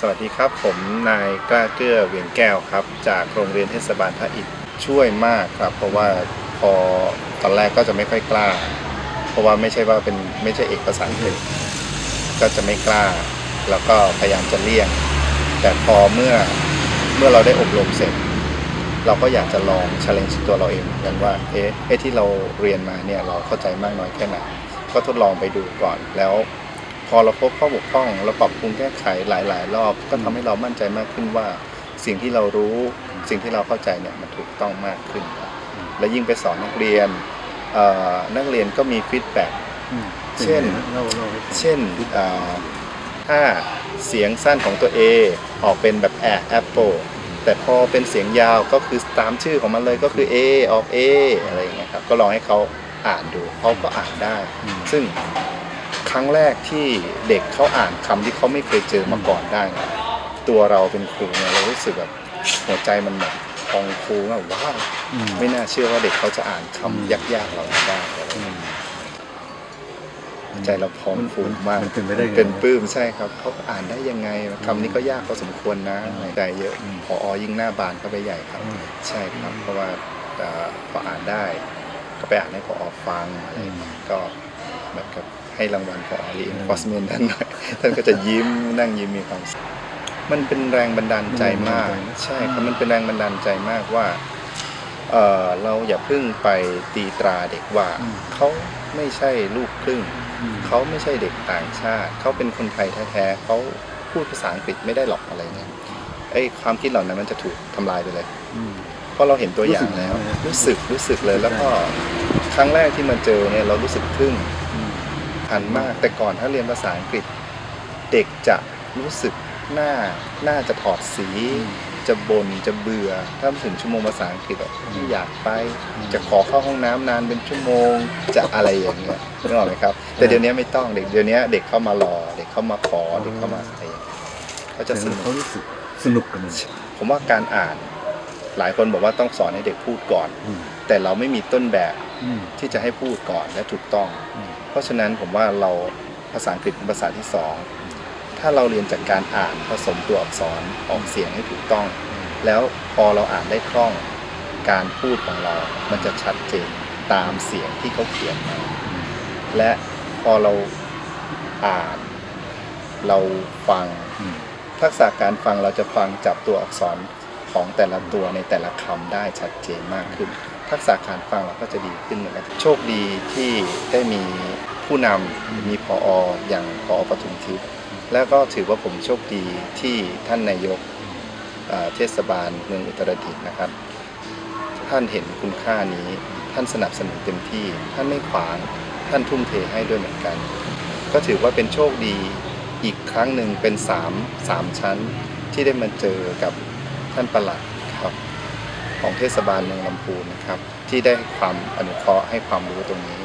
สวัสดีครับ ผมนายกล้าเกื้อเวียงแก้วครับ จากโรงเรียนเทศบาลพระอิฐช่วยมากครับ เพราะว่าพอตอนแรกก็จะไม่ค่อยกล้า เพราะว่าไม่ใช่ว่าเป็นไม่ใช่เอกภาษาอังกฤษก็จะไม่กล้า แล้วก็พยายามจะเลี่ยง แต่พอเมื่อเมื่อเราได้อบรมเสร็จ เราก็อยากจะลอง challenge ตัวเราเองกันว่าเอ๊ะที่เราเรียนมาเนี่ยเราเข้าใจมากน้อยแค่ไหนก็ทดลองไปดูก่อนแล้ว พอเราพบข้อบกพร่องเราปรับปรุงแก้ไขหลาย ๆ รอบ ก็ทำให้เรามั่นใจมากขึ้นว่า สิ่งที่เรารู้สิ่งที่เราเข้าใจเนี่ยมันถูกต้องมากขึ้นครับและยิ่งไปสอนนักเรียนเอ่อนักเรียนก็มีฟีดแบ็กเช่นเล่าเล่าให้ฟังเช่นเอ่อถ้าเสียงสั้นของตัว A ออกเป็นแบบแอแอปเปิลแต่พอเป็นเสียงยาวก็คือตามชื่อของมันเลยก็คือ A ออก A อะไรอย่างเงี้ยครับก็ลองให้เขาอ่านดูเขาก็อ่านได้อืมซึ่ง ครั้งแรกที่เด็กเขาอ่านคำที่เขาไม่เคยเจอมาก่อนได้เนี่ยตัวเราเป็นครูเนี่ยเรารู้สึกแบบหัวใจมันแบบพองฟูแบบว้าวอืมไม่น่าเชื่อว่าเด็กเขาจะอ่านคำอืมยากๆเหล่านี้ได้อะไรอย่างเงี้ยใจเราพองฟูมากมันเป็นไปได้ไงเป็นปลื้มใช่ครับเขาอ่านได้ยังไงคำนี้ก็ยากพอสมควรนะอืมใจเยอะอืมพอยิ่งหน้าบานเข้าไปใหญ่ครับอืมใช่ครับเพราะว่าเอ่อพออ่านได้ก็ไปอ่านให้พอฟังอะไรอย่างเงี้ยก็เหมือนกับ ให้รางวัลพอรีนฟอสเมนท่านหน่อยท่านก็จะยิ้มนั่งยิ้มมีความสุขมันเป็นแรงบันดาลใจมาก ใช่ครับมันเป็นแรงบันดาลใจมากว่าเอ่อเราอย่าเพิ่งไปตีตราเด็กว่าอืมเขาไม่ใช่ลูกครึ่งอืมเขาไม่ใช่เด็กต่างชาติเขาเป็นคนไทยแท้ๆเขาพูดภาษาอังกฤษไม่ได้หรอกอะไรเนี่ยไอ้ความคิดเหล่านั้นมันจะถูกทำลายไปเลยอืมเพราะเราเห็นตัวอย่างแล้ว รู้สึกรู้สึกเลยแล้วก็ครั้งแรกที่มาเจอเนี่ยเรารู้สึกทึ่ง อืมหันมาก แต่ก่อนถ้าเรียนภาษาอังกฤษ เด็กจะรู้สึกหน้าหน้าจะถอดสี จะบน่นจะเบื่อ ถ้าถึงชั่วโมงภาษาอังกฤษแบบไม่อยากไป จะขอเข้าห้องน้ำนานเป็นชั่วโมง จะอะไรอย่างเงี้ยนึกออกไหมครับ แต่เดี๋ยวนี้ไม่ต้องเด็กเดี๋ยวนี้เด็กเข้ามารอ เด็กเข้ามาขอเด็กเข้ามาอะไรอย่างเงี้ยเขาจะสนุเขากรู้สึกสนุกกับมันผมว่าการอ่าน หลายคนบอกว่าต้องสอนให้เด็กพูดก่อนอืมแต่เราไม่มีต้นแบบอืมที่จะให้พูดก่อนและถูกต้องอืมเพราะฉะนั้นผมว่าเราภาษาอังกฤษเป็นภาษาที่สองถ้าเราเรียนจากการอ่านผสมตัวอักษรออกเสียงให้ถูกต้อง แล้วพอเราอ่านได้คล่องการพูดของเรา มันจะชัดเจนตามเสียงที่เขาเขียนมาและพอเราอ่านเราฟังอืมทักษะการฟังเราจะฟังจับตัวอักษร ของแต่ละตัวในแต่ละคำได้ชัดเจนมากขึ้น ทักษะการฟังเราก็จะดีขึ้นเหมือนกันโชคดีที่ได้มีผู้นำมีพออย่างพอปทุมทิพย์แล้วก็ถือว่าผมโชคดีที่ท่านนายกเทศบาลเมืองอุตรดิตถ์นะครับ ท่านเห็นคุณค่านี้ ท่านสนับสนุนเต็มที่ ท่านไม่ขวาง ท่านทุ่มเทให้ด้วยเหมือนกัน ก็ถือว่าเป็นโชคดีอีกครั้งหนึ่งเป็นสามสามชั้นที่ได้มาเจอกับ ท่านประหลัดครับของเทศบาลเมืองลำพูนนะครับที่ได้ความอนุเคราะห์ให้ความรู้ตรงนี้